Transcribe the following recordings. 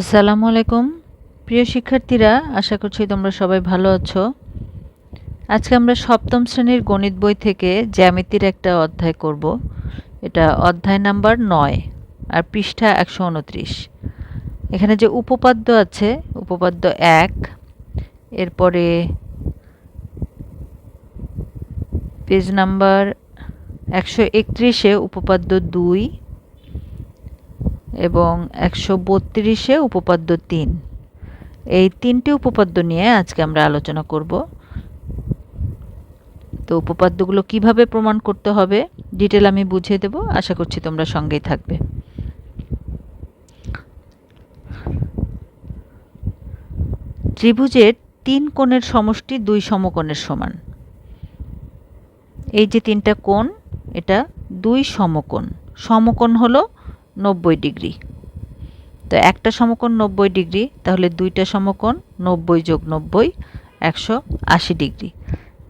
আসসালামু আলাইকুম। প্রিয় শিক্ষার্থীরা, আশা করছি তোমরা সবাই ভালো আছো। আজকে আমরা সপ্তম শ্রেণির গণিত বই থেকে জ্যামিতির একটা অধ্যায় করব। এটা অধ্যায় নাম্বার নয় আর পৃষ্ঠা একশো উনত্রিশ। এখানে যে উপপাদ্য আছে, উপপাদ্য এক, এরপরে পেজ নাম্বার একশো একত্রিশে উপপাদ্য দুই এবং একশো বত্রিশে উপপাদ্য তিন। এই তিনটি উপপাদ্য নিয়ে আজকে আমরা আলোচনা করব। তো উপপাদ্যগুলো কীভাবে প্রমাণ করতে হবে, ডিটেল আমি বুঝিয়ে দেব। আশা করছি তোমরা সঙ্গেই থাকবে। ত্রিভুজের তিন কোণের সমষ্টি দুই সমকোণের সমান। এই যে তিনটা কোণ, এটা দুই সমকোণ। সমকোণ হলো নব্বই ডিগ্রি। তো একটা সমকোণ নব্বই ডিগ্রি, তাহলে দুইটা সমকোণ নব্বই যোগ নব্বই, একশো আশি ডিগ্রি।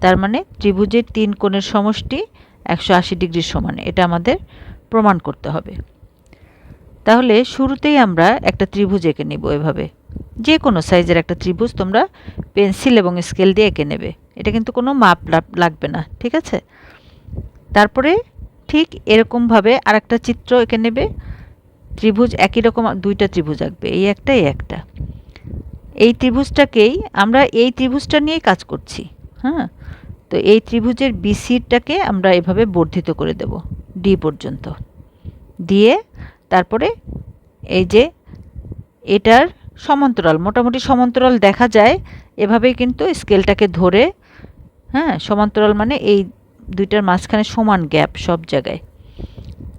তার মানে ত্রিভুজের তিন কোণের সমষ্টি একশো আশি ডিগ্রির সমান, এটা আমাদের প্রমাণ করতে হবে। তাহলে শুরুতেই আমরা একটা ত্রিভুজ এঁকে নেব এভাবে। যে কোনো সাইজের একটা ত্রিভুজ তোমরা পেন্সিল এবং স্কেল দিয়ে এঁকে নেবে। এটা কিন্তু কোনো মাপ লাগবে না, ঠিক আছে? তারপরে ঠিক এরকমভাবে আরেকটা চিত্র এঁকে নেবে। ত্রিভুজ একই রকম, দুইটা ত্রিভুজ আঁকবে, এই একটা এই একটা। এই ত্রিভুজটাকেই আমরা এই ত্রিভুজটা নিয়েই কাজ করছি হ্যাঁ? তো এই ত্রিভুজের বিসিটাকে আমরা এভাবে বর্ধিত করে দেব ডি পর্যন্ত। দিয়ে তারপরে এই যে এটার সমান্তরাল, মোটামুটি সমান্তরাল দেখা যায়, এভাবেই কিন্তু স্কেলটাকে ধরে হ্যাঁ? সমান্তরাল মানে এই দুইটার মাঝখানে সমান গ্যাপ সব জায়গায়।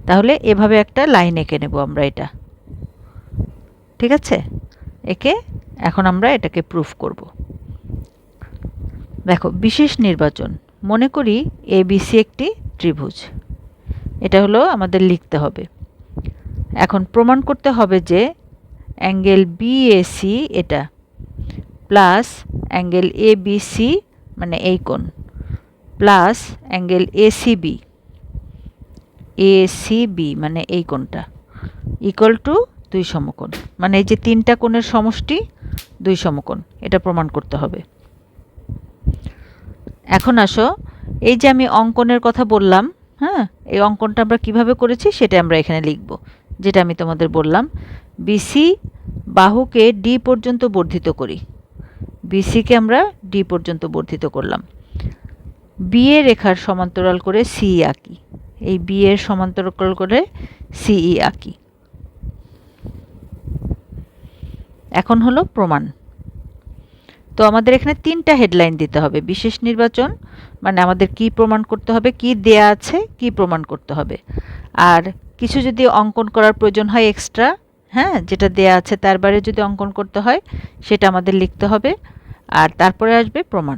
তাহলে এভাবে একটা লাইন এঁকে নেব আমরা এটা। ঠিক আছে? একে এখন আমরা এটাকে প্রুফ করব। দেখো, বিশেষ নির্বাচন। মনে করি এ বিসি একটি ত্রিভুজ। এটা হলো আমাদের লিখতে হবে। এখন প্রমাণ করতে হবে যে অ্যাঙ্গেল বিএসি এটা প্লাস অ্যাঙ্গেল এ বিসি মানে এই কোণ, plus angle ACB A C B মানে এই কোণটা। ইকুয়াল টু দুই সমকোণ। মানে এই যে তিনটা কোণের সমষ্টি, দুই সমকোণ। এটা প্রমাণ করতে হবে। এখন আসো, এই যে আমি অঙ্কনের কথা বললাম হ্যাঁ? এই অঙ্কনটা আমরা কীভাবে করেছি সেটা আমরা এখানে লিখব। যেটা আমি তোমাদের বললাম বিসি বাহুকে ডি পর্যন্ত বর্ধিত করি। বিসিকে আমরা ডি পর্যন্ত বর্ধিত করলাম। বিয়ে রেখার সমান্তরাল করে সি আঁকি এই বি এর সমান্তরাল করে সিই আঁকি। এখন হলো প্রমাণ। তো আমাদের এখানে তিনটা হেডলাইন দিতে হবে, বিশেষ নির্বাচন মানে আমাদের কি প্রমাণ করতে হবে, কি দেয়া আছে, কি প্রমাণ করতে হবে। আর কিছু যদি অঙ্কন করার প্রয়োজন হয় এক্সট্রা হ্যাঁ যেটা দেয়া আছে তার বাইরে যদি অঙ্কন করতে হয়, সেটা আমাদের লিখতে হবে। আর তারপরে আসবে প্রমাণ।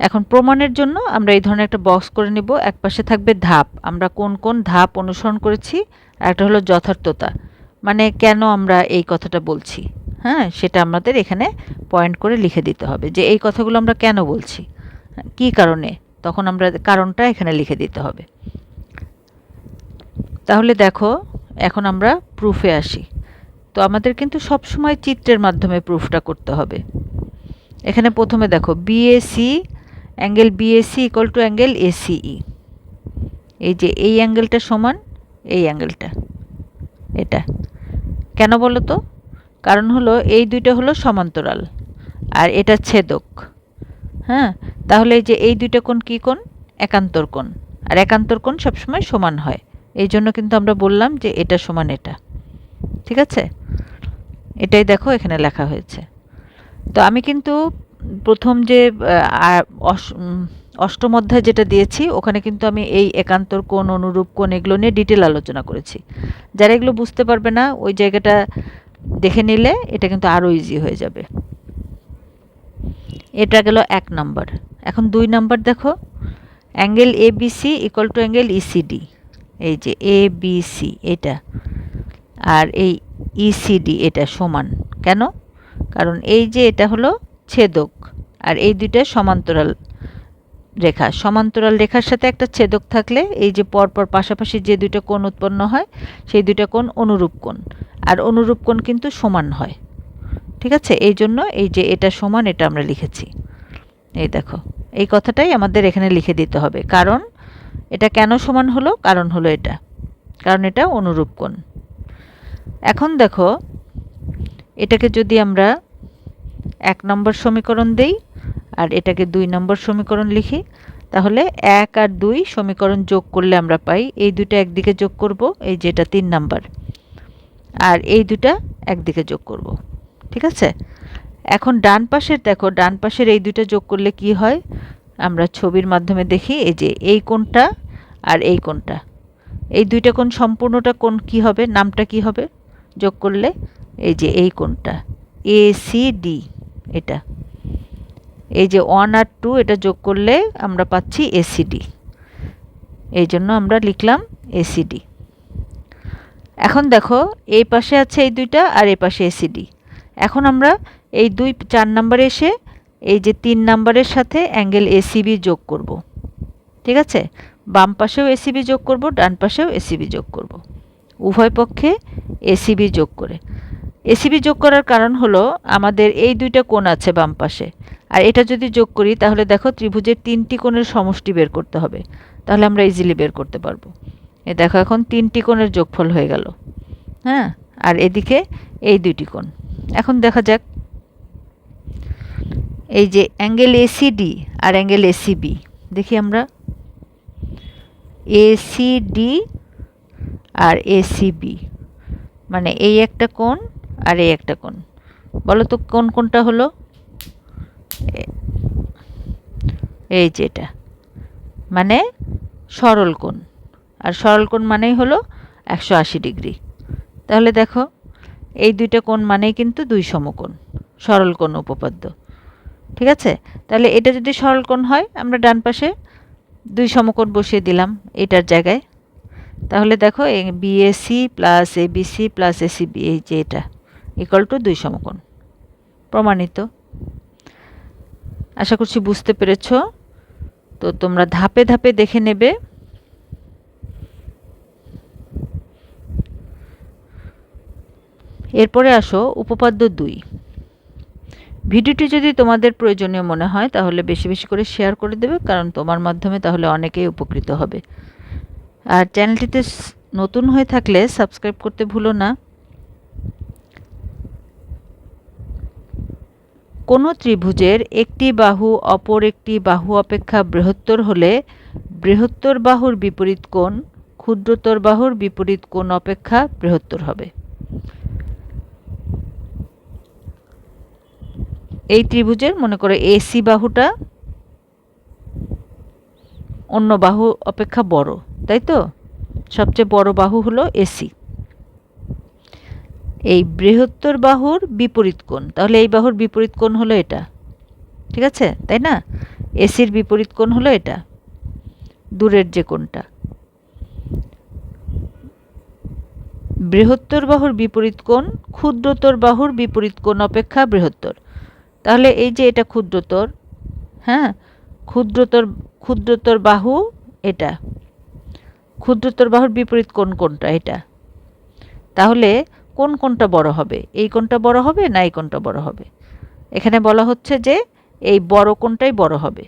এখন প্রমাণের জন্য আমরা এই ধরনের একটা বক্স করে নেব। এক পাশে থাকবে ধাপ। আমরা কোন কোন ধাপ অনুসরণ করেছি, একটা হলো যথার্থতা। মানে কেন আমরা এই কথাটা বলছি? হ্যাঁ সেটা আমাদের এখানে পয়েন্ট করে লিখে দিতে হবে যে এই কথাগুলো আমরা কেন বলছি? কি কারণে? তখন আমরা কারণটা এখানে লিখে দিতে হবে। তাহলে দেখো, এখন আমরা প্রুফে আসি। তো আমাদের কিন্তু সব সময় চিত্রের মাধ্যমে প্রুফটা করতে হবে। এখানে প্রথমে দেখো BAC angle BAC equal to angle ACE এই যে এই অ্যাঙ্গেলটা সমান, এই অ্যাঙ্গেলটা, এটা। কেন বলো তো? কারণ হলো এই দুইটা হলো সমান্তরাল, আর এটা ছেদক। হ্যাঁ? তাহলে যে এই দুইটা কোণ কী কোণ? একান্তর কোণ। আর একান্তর কোণ সবসময় সমান হয়। এই জন্য কিন্তু আমরা বললাম যে এটা সমান এটা। ঠিক আছে? এটাই দেখো এখানে লেখা হয়েছে। তো আমি কিন্তু প্রথম যে অষ্টম অধ্যায় যেটা দিয়েছি, ওখানে কিন্তু আমি এই একান্তর কোন অনুরূপ কোন এগুলো নিয়ে ডিটেল আলোচনা করেছি। যারা এগুলো বুঝতে পারবে না, ওই জায়গাটা দেখে নিলে এটা কিন্তু আরও ইজি হয়ে যাবে। এটা গেল এক নম্বর। এখন দুই নম্বর দেখো। Angle A BC equal to angle ECD এই যে এ বিসি এটা। আর এই ইসিডি এটা সমান। কেন? কারণ এই যে এটা হলো ছেদক। আর এই দুইটা সমান্তরাল রেখা। সমান্তরাল রেখার সাথে একটা ছেদক থাকলে এই যে পরপর পাশাপাশি যে দুইটা কোণ উৎপন্ন হয়, সেই দুইটা কোণ অনুরূপ কোণ। আর অনুরূপ কোণ কিন্তু সমান হয়। ঠিক আছে? এই জন্য এই যে এটা সমান, এটা আমরা লিখেছি। এই দেখো, এই কথাটাই আমাদের এখানে লিখে দিতে হবে। কারণ এটা কেন সমান হলো? কারণ হলো এটা। কারণ এটা অনুরূপ কোণ। এখন দেখো, এটাকে যদি আমরা এক নম্বর সমীকরণ দেই, আর এটাকে দুই নম্বর সমীকরণ লিখি। তাহলে এক আর দুই সমীকরণ যোগ করলে আমরা পাই, এই দুটো একদিকে যোগ করব, এই যেটা তিন নাম্বার। আর এই দুটা একদিকে যোগ করব, ঠিক আছে? এখন ডান পাশের দেখো, ডান পাশের এই দুটো যোগ করলে কি হয়? আমরা ছবির মাধ্যমে দেখি, এই যে এই কোণটা আর এই কোণটা। এই দুইটা কোণ সম্পূর্ণটা কোণ কি হবে? নামটা কি হবে? যোগ করলে এই যে এই কোণটা। এ সি ডি এটা। এই যে ওয়ান আর টু এটা যোগ করলে আমরা পাচ্ছি এসিডি এই জন্য আমরা লিখলাম এসিডি এখন দেখো, এই পাশে আছে এই দুইটা আর এই পাশে এসিডি এখন আমরা এই দুই, চার নাম্বারে এসে এই যে তিন নাম্বারের সাথে অ্যাঙ্গেল এসিবি যোগ করব। ঠিক আছে? বাম পাশেও এসিবি যোগ করব, ডান পাশেও এসিবি যোগ করব। উভয় পক্ষে এসিবি যোগ করে। এসিবি যোগ করার কারণ হলো আমাদের এই দুইটা কোণ আছে বাম পাশে। আর এটা যদি যোগ করি, তাহলে দেখো ত্রিভুজের তিনটি কোণের সমষ্টি বের করতে হবে। তাহলে আমরা ইজিলি বের করতে পারব। এ দেখো এখন তিনটি কোণের যোগফল হয়ে গেল। হ্যাঁ? আর এদিকে এই দুইটি কোণ। এখন দেখা যাক এই যে অ্যাঙ্গেল এসিডি আর অ্যাঙ্গেল এসিবি দেখি আমরা। এসিডি আর এসিবি মানে এই একটা কোণ আর এই একটা কোণ বলো তো কোন কোনটা হলো? এই যেটা মানে সরল কোণ। আর সরল কোণ মানেই হলো একশো আশি ডিগ্রি। তাহলে দেখো, এই দুইটা কোণ মানেই কিন্তু দুই সমকোণ, সরল কোণ উপপাদ্য। ঠিক আছে? তাহলে এটা যদি সরল কোণ হয়, আমরা ডান পাশে দুই সমকোণ বসিয়ে দিলাম এটার জায়গায়। তাহলে দেখো BAC plus ABC plus ACB এই যে এটা। ইকাল টু দুই সমকোণ। প্রমাণিত। আশা করছি বুঝতে পেরেছ। তো তোমরা ধাপে ধাপে দেখে নেবে। এরপরে আসো উপপাদ্য দুই। ভিডিওটি যদি তোমাদের প্রয়োজনীয় মনে হয়, তাহলে বেশি বেশি করে শেয়ার করে দেবে, কারণ তোমার মাধ্যমে তাহলে অনেকেই উপকৃত হবে। আর চ্যানেলটিতে নতুন হয়ে থাকলে সাবস্ক্রাইব করতে ভুলো না। কোনো ত্রিভুজের একটি বাহু অপর একটি বাহু অপেক্ষা বৃহত্তর হলে বৃহত্তর বাহুর বিপরীত কোণ, ক্ষুদ্রতর বাহুর বিপরীত কোণ অপেক্ষা বৃহত্তর হবে। এই ত্রিভুজের, মনে করে এসি বাহুটা অন্য বাহু অপেক্ষা বড়, তাই তো? সবচেয়ে বড় বাহু হলো এসি এই বৃহত্তর বাহুর বিপরীত কোণ। তাহলে এই বাহুর বিপরীত কোণ হলো এটা। ঠিক আছে? তাই না? এসির বিপরীত কোণ হলো এটা। দূরের যে কোণটা। বৃহত্তর বাহুর বিপরীত কোণ, ক্ষুদ্রতর বাহুর বিপরীত কোণ অপেক্ষা বৃহত্তর। তাহলে এই যে এটা ক্ষুদ্রতর হ্যাঁ? ক্ষুদ্রতর ক্ষুদ্রতর বাহু এটা। ক্ষুদ্রতর বাহুর বিপরীত কোন কোনটা এটা? তাহলে কোন কোনটা বড় হবে? এই কোনটা বড় হবে না এই কোনটা বড় হবে? এখানে বলা হচ্ছে যে এই বড় কোনটাই বড় হবে।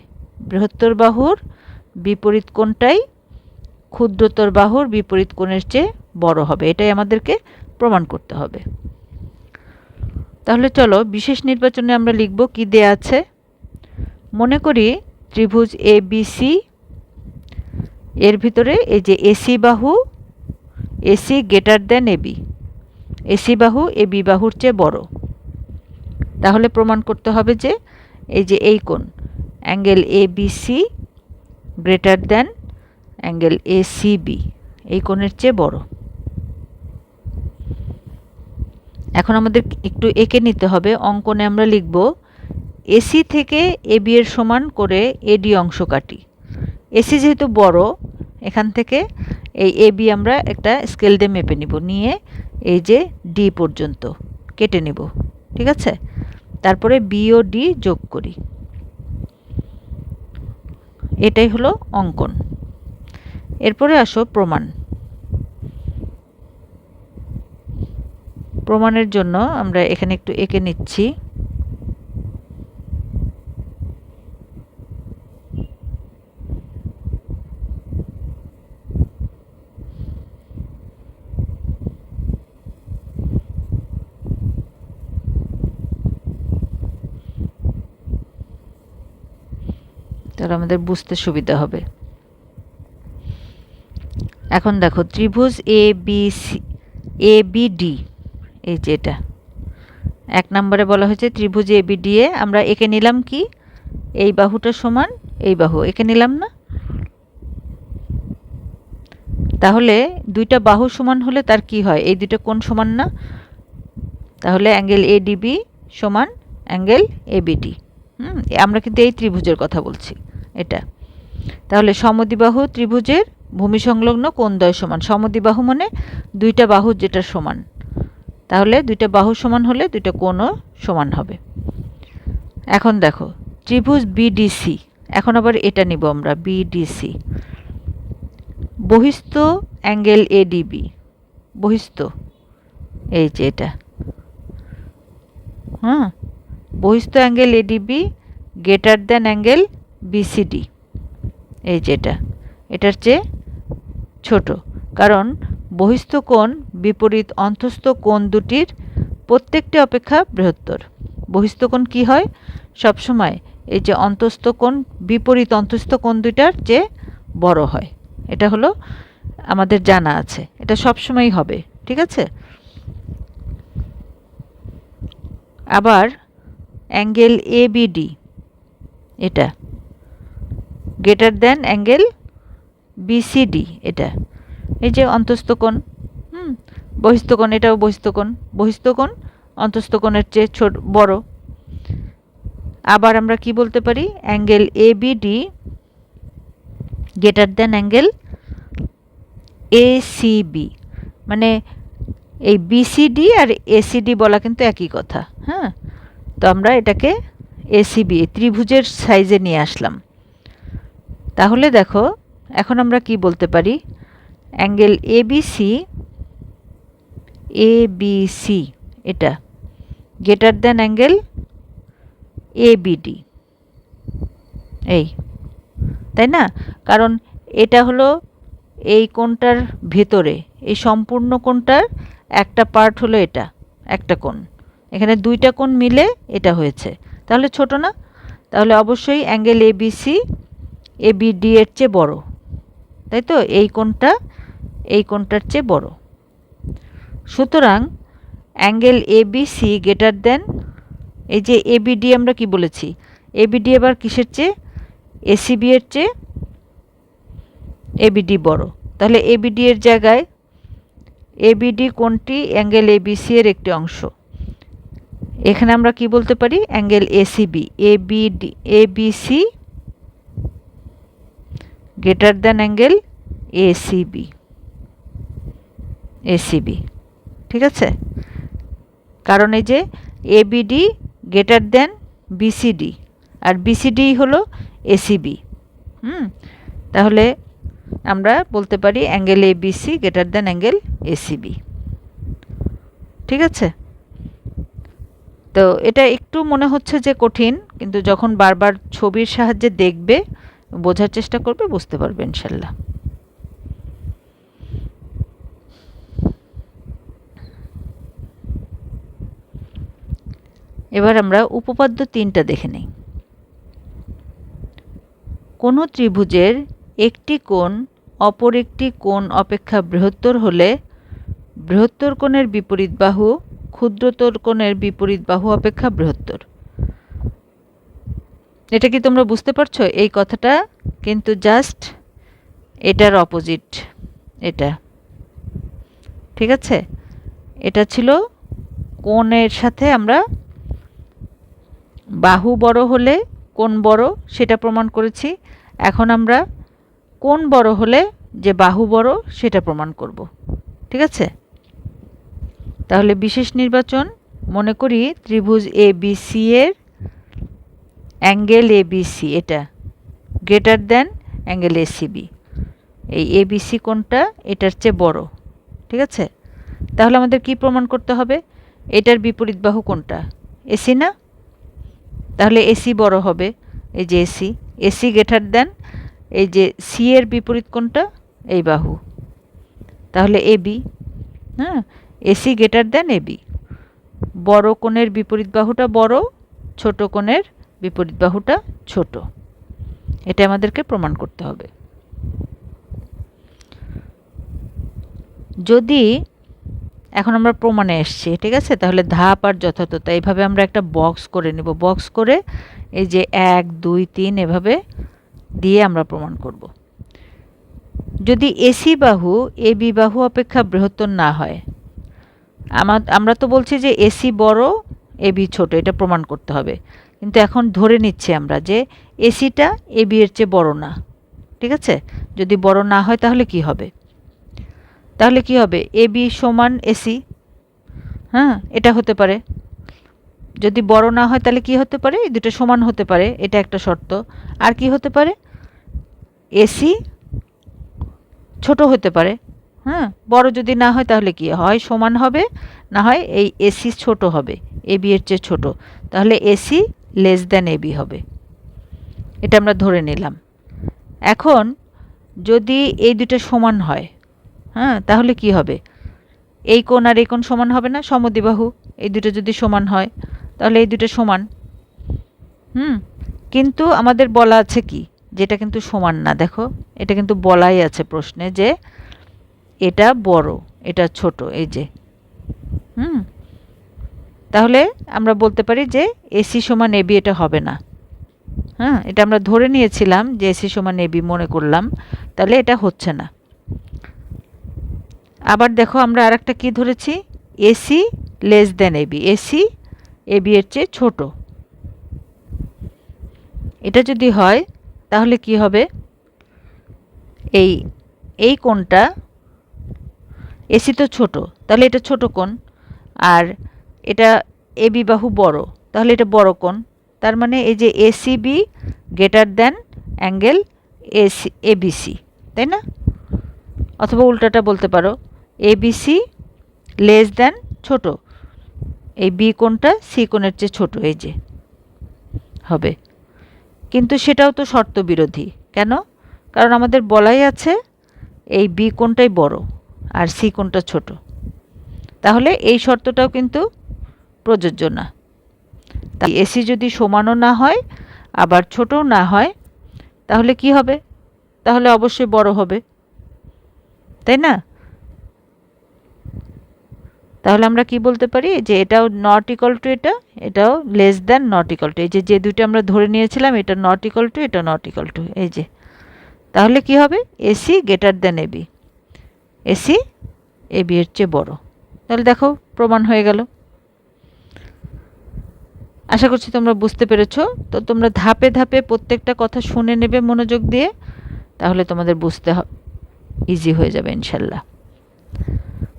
বৃহত্তর বাহুর বিপরীত কোনটাই ক্ষুদ্রতর বাহুর বিপরীত কোণের চেয়ে বড় হবে। এটাই আমাদেরকে প্রমাণ করতে হবে। তাহলে চলো বিশেষ নির্বাচনে আমরা লিখব কি দেয়া আছে। মনে করি ত্রিভুজ এ বি সি এর ভিতরে এই যে এসি বাহু AC greater than AB AC বাহু, এ বি বাহুর চেয়ে বড়। তাহলে প্রমাণ করতে হবে যে, এই যে এই কোণ, angle A B C greater than angle A C B, এই কোণের চেয়ে বড়। এখন আমাদের একটু এঁকে নিতে হবে, অঙ্কনে আমরা লিখব এসি থেকে এবি এর সমান করে এডি অংশ কাটি। এসি যেহেতু বড় এখান থেকে এই এ বি আমরা একটা স্কেল দিয়ে মেপে নিব। নিয়ে এই যে ডি পর্যন্ত কেটে নেব। ঠিক আছে? তারপরে বি ও ডি যোগ করি। এটাই হলো অঙ্কন। এরপরে আসো প্রমাণ। প্রমাণের জন্য আমরা এখানে একটু এঁকে নিচ্ছি। তাহলে আমাদের বুঝতে সুবিধা হবে। এখন দেখো, ত্রিভুজ A B C A B D এই যে এটা। এক নম্বরে বলা হয়েছে, ত্রিভুজ এ বি ডি এ আমরা একে নিলাম কি? এই বাহুটা সমান এই বাহু, একে নিলাম না? তাহলে দুইটা বাহু সমান হলে তার কি হয়? এই দুটো কোন সমান না? তাহলে অ্যাঙ্গেল এডিবি সমান অ্যাঙ্গেল এবিডি হুম, আমরা কিন্তু এই ত্রিভুজের কথা বলছি। এটা। তাহলে সমদিবাহু ত্রিভুজের ভূমি সংলগ্ন কোণদ্বয় সমান? সমদিবাহু মানে দুইটা বাহু যেটা সমান। তাহলে দুইটা বাহু সমান হলে দুইটা কোণও সমান হবে। এখন দেখো, ত্রিভুজ বিডিসি এখন আবার এটা নিব আমরা বিডিসি বহিস্থ অ্যাঙ্গেল এডিবি বহিস্থ, এই যে এটা। হ্যাঁ বহিস্থ angle ADB greater than angle BCD এই যেটা, এটার চেয়ে ছোট। কারণ বহিস্থ কোণ বিপরীত অন্তস্থ কোণ দুটির প্রত্যেকটি অপেক্ষা বৃহত্তর। বহিস্থ কোণ কী হয়? সবসময় এই যে অন্তস্থ কোণ বিপরীত অন্তস্থ কোণ দুইটার চেয়ে বড় হয়। এটা হলো আমাদের জানা আছে। এটা সবসময়ই হবে, ঠিক আছে? আবার অ্যাঙ্গেল এ বিডি এটা। গ্রেটার দেন অ্যাঙ্গেল বিসিডি এটা। এই যে অন্তস্থকোণ, হুম, বহিস্থকোণ, এটাও বহিস্থকোণ। বহিস্থকোণ, অন্তস্থকোণের চেয়ে ছোট, বড়। আবার আমরা কি বলতে পারি? Angle A BD greater than angle ACB মানে এই বিসিডি আর এসিডি বলা কিন্তু একই কথা হ্যাঁ? তো আমরা এটাকে এসিবি ত্রিভুজের সাইজে নিয়ে আসলাম। তাহলে দেখো, এখন আমরা কি বলতে পারি? অ্যাঙ্গেল এবিসি এবিসি এটা। গ্রেটার দেন অ্যাঙ্গেল এবিডি এই, তাই না? কারণ এটা হলো এই কোণটার ভেতরে, এই সম্পূর্ণ কোণটার একটা পার্ট হলো এটা, একটা কোণ। এখানে দুইটা কোণ মিলে এটা হয়েছে। তাহলে ছোট না? তাহলে অবশ্যই অ্যাঙ্গেল এবিসি এবিডি এর চেয়ে বড় তাই তো এই কোণটা এই কোণটার চেয়ে বড় সুতরাং অ্যাঙ্গেল এবিসি গ্রেটার দেন এই যে এবিডি আমরা কি বলেছি এবিডি এবার কিসের চেয়ে এসিবি এর চেয়ে এবিডি বড় তাহলে এবিডি এর জায়গায় এবিডি কোনটি অ্যাঙ্গেল এবিসি এর একটি অংশ এখানে আমরা কি বলতে পারি angle ACB ABD ABC greater than angle ACB ACB ঠিক আছে? কারণ এই যে এবিডি গ্রেটার দেন বিসিডি আর বিসিডি হলো এসিবি হুম? তাহলে আমরা বলতে পারি angle A BC greater than angle ACB ঠিক আছে? তো এটা একটু মনে হচ্ছে যে কঠিন, কিন্তু যখন বারবার ছবির সাহায্যে দেখবে বোঝার চেষ্টা করবে, বুঝতে পারবে ইনশাল্লাহ। এবার আমরা উপপাদ্য তিনটা দেখে নিই। কোনো ত্রিভুজের একটি কোণ অপর একটি কোণ অপেক্ষা বৃহত্তর হলে বৃহত্তর কোণের বিপরীত বাহু ক্ষুদ্রতর কোণের বিপরীত বাহু অপেক্ষা বৃহত্তর। এটা কি তোমরা বুঝতে পারছ? এই কথাটা কিন্তু জাস্ট এটার অপোজিট এটা। ঠিক আছে? এটা ছিল কোণের সাথে আমরা বাহু বড় হলে কোন বড়, সেটা প্রমাণ করেছি। এখন আমরা কোন বড় হলে যে বাহু বড়, সেটা প্রমাণ করব। ঠিক আছে? তাহলে বিশেষ নির্বাচন মনে করি ত্রিভুজ এ বি সি এর অ্যাঙ্গেল এ বি সি এটা। গ্রেটার দেন অ্যাঙ্গেল এসিবি এই এবিসি কোনটা এটার চেয়ে বড়, ঠিক আছে? তাহলে আমাদের কি প্রমাণ করতে হবে? এটার বিপরীত বাহু কোনটা এসি না? তাহলে এসি বড় হবে, এই যে এসি এসি গ্রেটার দেন এই যে সি এর বিপরীত কোনটা এই বাহু। তাহলে এবি হ্যাঁ? এসি গ্রেটার দেন এবি বড় কোণের বিপরীত বাহুটা বড়, ছোট কোণের বিপরীত বাহুটা ছোট। এটা আমাদেরকে প্রমাণ করতে হবে। যদি এখন আমরা প্রমাণে এসছি, ঠিক আছে? তাহলে ধাপ আর যথার্থতা এইভাবে আমরা একটা বক্স করে নেব। বক্স করে এই যে এক, দুই, তিন এভাবে দিয়ে আমরা প্রমাণ করব। যদি এসি বাহু এ বি বাহু অপেক্ষা বৃহত্তর না হয় আমার আমরা তো বলছি যে এসি বড় এ বি ছোট, এটা প্রমাণ করতে হবে। কিন্তু এখন ধরে নিচ্ছি আমরা যে এসিটা এ বি এর চেয়ে বড় না, ঠিক আছে? যদি বড় না হয় তাহলে কি হবে? তাহলে কি হবে? এ বি সমান এসি হ্যাঁ? এটা হতে পারে। যদি বড় না হয় তাহলে কি হতে পারে? এই দুটো সমান হতে পারে, এটা একটা শর্ত। আর কি হতে পারে? এসি ছোট হতে পারে হ্যাঁ? বড় যদি না হয় তাহলে কি হয়? সমান হবে, না হয় এই এসি ছোট হবে, এ বি এর চেয়ে ছোট। তাহলে এসি লেস দ্যান এবি হবে। এটা আমরা ধরে নিলাম। এখন যদি এই দুটো সমান হয় হ্যাঁ তাহলে কি হবে? এই কোণ আর এই কোণ সমান হবে না, সমদ্বিবাহু। এই দুটো যদি সমান হয়, তাহলে এই দুটো সমান। হুম, কিন্তু আমাদের বলা আছে কি? যেটা কিন্তু সমান না, দেখো, এটা কিন্তু বলাই আছে প্রশ্নে যে এটা বড়, এটা ছোট, এই যে। হুম তাহলে আমরা বলতে পারি যে এসি সমান এবি এটা হবে না। হ্যাঁ এটা আমরা ধরে নিয়েছিলাম যে এসি সমান এবি মনে করলাম, তাহলে এটা হচ্ছে না। আবার দেখো আমরা আর একটা কী ধরেছি? AC less than AB AC AB এর চেয়ে ছোট। এটা যদি হয়, তাহলে কি হবে? এই এই কোণটা এসি তো ছোট, তাহলে এটা ছোট কোণ। আর এটা এবি বাহু বড়। তাহলে এটা বড় কোণ। তার মানে এই যে ACB greater than angle AC ABC তাই না? অথবা উল্টাটা বলতে পারো। এবিসি লেস দেন ছোট। এই বি কোণটা সি কোণের চেয়ে ছোট, এই যে হবে। কিন্তু সেটাও তো শর্ত বিরোধী। কেন? কারণ আমাদের বলাই আছে এই বি কোণটাই বড় আর সি কোণটা ছোট। তাহলে এই শর্তটাও কিন্তু প্রযোজ্য না। তাই এসি যদি সমানও না হয়, আবার ছোটও না হয়, তাহলে কি হবে? তাহলে অবশ্যই বড় হবে। তাই না? তাহলে আমরা কি বলতে পারি? যে এটাও নট ইকাল টু এটা, এটাও less than not equal to এই যে যে দুটো আমরা ধরে নিয়েছিলাম, এটা নট ইকাল টু এটা নট ইকাল টু এই যে, তাহলে কি হবে? AC greater than AB AC AB এর চেয়ে বড়। তাহলে দেখো, প্রমাণ হয়ে গেল। আশা করছি তোমরা বুঝতে পেরেছ। তো তোমরা ধাপে ধাপে প্রত্যেকটা কথা শুনে নেবে মনোযোগ দিয়ে, তাহলে তোমাদের বুঝতে ইজি হয়ে যাবে ইনশাল্লাহ।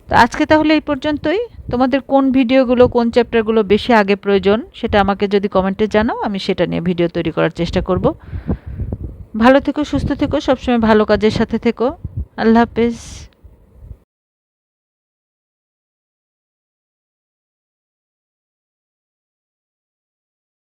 তো আজকে তাহলে এই পর্যন্তই। তোমাদের কোন ভিডিওগুলো, কোন চ্যাপ্টারগুলো বেশি আগে প্রয়োজন সেটা আমাকে যদি কমেন্টে জানাও, আমি সেটা নিয়ে ভিডিও তৈরি করার চেষ্টা করব। ভালো থেকো, সুস্থ থেকো, সবসময় ভালো কাজের সাথে থেকো। আল্লাহ হাফেজ।